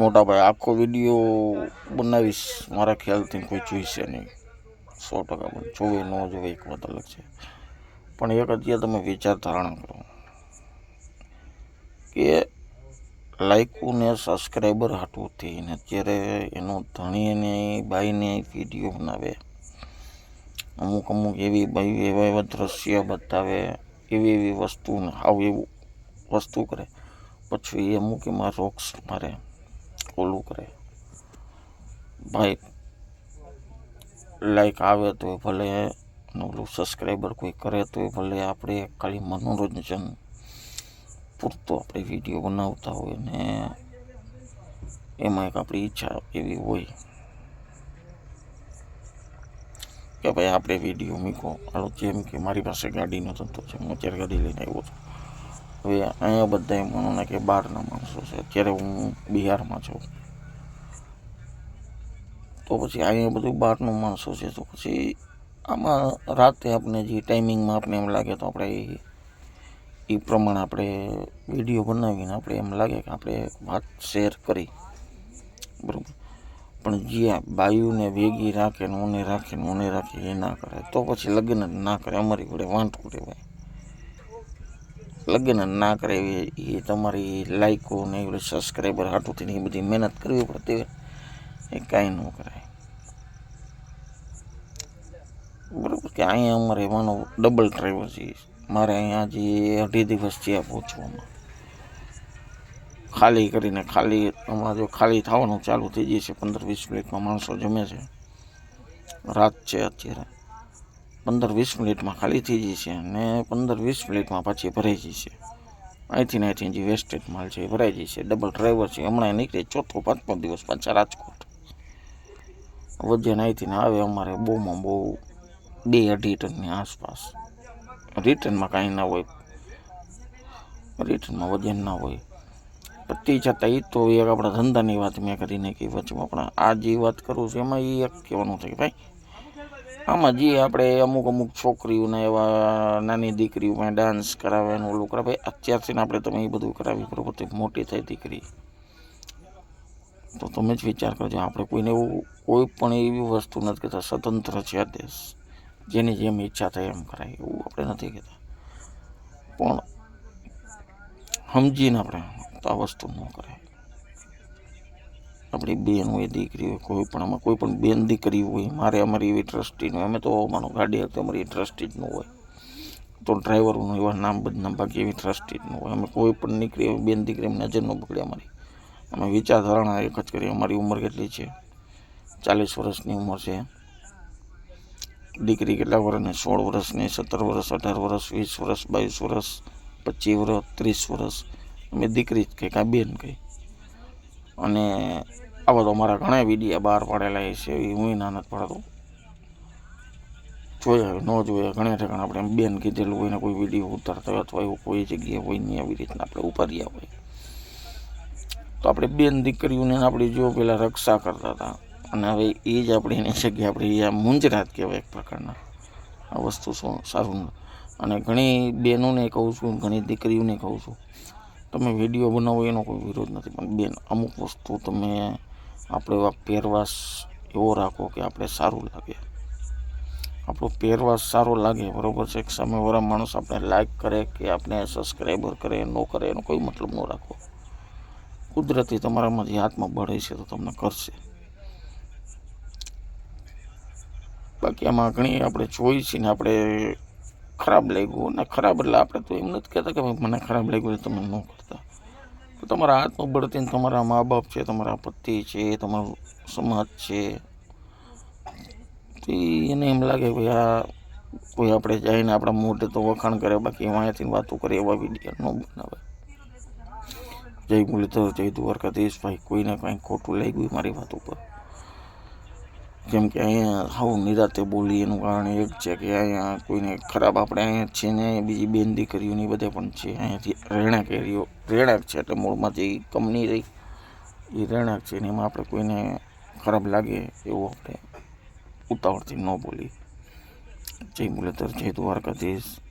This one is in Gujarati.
મોટા ભાઈ, આખો વીડિયો બનાવીશ. મારા ખ્યાલથી કોઈ જોઈશે નહીં. સો ટકા પણ જોવે, ન જોવે એક વાત અલગ છે. પણ એક અત્યારે તમે વિચાર ધારણા કરો. કે લાઈકો ને સબસ્ક્રાઈબર હાટુંથી થઈને અત્યારે એનો ધણીને બાઈને વીડિયો બનાવે. અમુક અમુક એવી બાઈ, એવા એવા દ્રશ્ય બતાવે, એવી એવી વસ્તુ આવ એવું વસ્તુ કરે. પછી એ અમુક એમાં રોક્સ મારે. ઓલું કરે. ભાઈ લાઈક આવે તો ભલે ઓલું સબસ્ક્રાઈબર કોઈ કરે તો ભલે, આપણે ખાલી મનોરંજન પૂરતો આપણે વીડિયો બનાવતા હોય ને એમાં એક આપણી ઈચ્છા એવી હોય કે ભાઈ, આપણે વીડિયો મૂકો હાલો, જેમ કે મારી પાસે ગાડીનો ધંધો છે, હું અત્યારે ગાડી લઈને આવ્યો છું. હવે અહીંયા બધા માનો ને કે બહારના માણસો છે. અત્યારે હું બિહારમાં છું. તો પછી અહીંયા બધું બહારનું માણસો છે. તો પછી આમાં રાતે આપણે જે ટાઈમિંગમાં આપણે એમ લાગે તો આપણે એ- એ પ્રમાણે આપણે વીડિયો બનાવીને આપણે એમ લાગે કે આપણે વાત શેર કરી. બરાબર? પણ જ્યાં બાયુને ભેગી રાખે ને ઓને રાખે ને ઓને રાખે એ ના કરે. તો પછી લગ્ન જ ના કરે. અમારી જોડે વાંટવું રહેવાય. લગ્ન ના કરે એ તમારી લાઈકો ને એવી સબસ્ક્રાઈબર હાટુથી એ બધી મહેનત કરવી પડતી હોય. એ કાંઈ ન કરાય. બરાબર કે અહીંયા અમારે માનો ડબલ ડ્રાઈવર છે. મારે અહીંયા હજી અઢી દિવસ થયા પહોંચવામાં. ખાલી કરીને ખાલી હમણાં જો ખાલી થવાનું ચાલુ થઈ જશે પંદર વીસ મિનિટમાં માણસો જમે છે. રાત છે અત્યારે. પંદર વીસ મિનિટમાં ખાલી થઈ જશે અને પંદર વીસ મિનિટમાં પાછી ભરાઈ જશે. અહીંથી ને અહીંથી જે વેસ્ટેજ માલ છે એ ભરાઈ જશે. ડબલ ડ્રાઈવર છે. હમણાં નીકળે ચોથો, પાંચમો દિવસ પાછા રાજકોટ. વજન અહીંથી ને આવે અમારે બહુમાં બહુ બે અઢી ટનની આસપાસ. રિટર્નમાં કાંઈ ના હોય. રિટર્નમાં વજન ના હોય. પતી જતાં એ તો એક આપણા ધંધાની વાત મેં કરીને કહી વચમાં. પણ આ જે વાત કરું છું એમાં એ એક કહેવાનું છે કે ભાઈ આમાં જે આપણે અમુક અમુક છોકરીઓને એવા નાની દીકરીઓમાં ડાન્સ કરાવે એનું ઓલું કરાવે અત્યારથી આપણે તમે એ બધું કરાવી બરોબર? તો મોટી થાય દીકરી. તો તમે જ વિચાર કરજો, આપણે કોઈને એવું કોઈ પણ એવી વસ્તુ નથી કહેતા, સ્વતંત્ર છે આ દેશ. જેની જેમ ઈચ્છા થાય એમ કરાય, એવું આપણે નથી કહેતા. પણ સમજીને આપણે આ વસ્તુ ન કરાય. આપણી બેન હોય, દીકરી હોય, કોઈ પણ આમાં, કોઈ પણ બેન દીકરી હોય, મારે અમારી એવી ટ્રસ્ટી અમે તો માનો ગાડી હતી, અમારી ટ્રસ્ટી હોય. તો ડ્રાઈવરોનું એવા નામ બદનામ બાકી એવી ટ્રસ્ટી હોય. અમે કોઈ પણ નીકળી બેન દીકરી એમ નજર ન બગડે અમારી. અમે વિચારધારણા એક જ કરીએ, અમારી ઉંમર કેટલી છે? ચાલીસ વર્ષની ઉંમર છે. દીકરી કેટલા વર્ષની? સોળ વર્ષની, સત્તર વર્ષ, અઢાર વર્ષ, વીસ વર્ષ, બાવીસ વર્ષ, પચીસ વર્ષ, ત્રીસ વર્ષ. અમે દીકરી જ કંઈ કાં બેન કહી અને આવા તો મારા ઘણા વિડીયા બહાર પાડેલા છે એ હું ના પડતો. જોયા ન જોયા, ઘણા ઠેકાણા આપણે બેન કીધેલું હોય ને કોઈ વીડિયો ઉતારતા હોય અથવા એવું કોઈ જગ્યાએ હોય નહીં આવી રીતના આપણે ઉપાડ્યા હોય. તો આપણે બેન દીકરીઓને આપણે જો પેલા રક્ષા કરતા હતા, અને હવે એ જ આપણે એની જગ્યાએ આપણે આ મુંજરાત કહેવાય એક પ્રકારના. આ વસ્તુ શું સારું અને ઘણી બહેનોને કહું છું, ઘણી દીકરીઓને કહું છું તમે વીડિયો બનાવો, એનો કોઈ વિરોધ નથી. પણ બેન, અમુક વસ્તુ તમે આપણે એવા પહેરવાશ એવો રાખો કે આપણે સારું લાગે. આપણો પહેરવાશ સારો લાગે, બરાબર છે? કે સામેવાળા માણસ આપણે લાઈક કરે કે આપણે સબસ્ક્રાઈબર કરે, ન કરે, એનો કોઈ મતલબ ન રાખો કુદરતી તમારામાંથી આત્મબળ હશે તો તમને કરશે. બાકી આમાં ઘણી આપણે જોઈ છીએ ને આપણે ખરાબ લાગ્યું અને ખરાબ એટલે આપણે તો એમ નથી કહેતા કે ભાઈ મને ખરાબ લાગ્યું એટલે તમે ન કરતા. તો તમારા આત્મબળથી બળતીને તમારા મા બાપ છે, તમારા પતિ છે, તમારું સમાજ છે. તો એને એમ લાગે ભાઈ આ કોઈ આપણે જઈને આપણા મોઢે તો વખાણ કરે, બાકી અહીંયાથી વાતો કરે એવા વીડિયો ન બનાવે. જય મુરલીધર, જય દ્વારકાધીશ. ભાઈ કોઈને કાંઈ ખોટું લાગ્યું મારી વાત ઉપર? કેમ કે અહીંયા સાવ નિરાતે બોલી એનું કારણ એક છે કે અહીંયા કોઈને ખરાબ આપણે અહીંયા છે ને બીજી બેન દીકરીઓની બધે પણ છે. અહીંયાથી રહેણાંક એરિયો, રહેણાંક છે એટલે મૂળમાંથી કંપની રહી. એ રહેણાંક છે ને એમાં આપણે કોઈને ખરાબ લાગે એવું આપણે ઉતાવળથી ન બોલી જય મુરલીધર, જય દ્વારકાધીશ.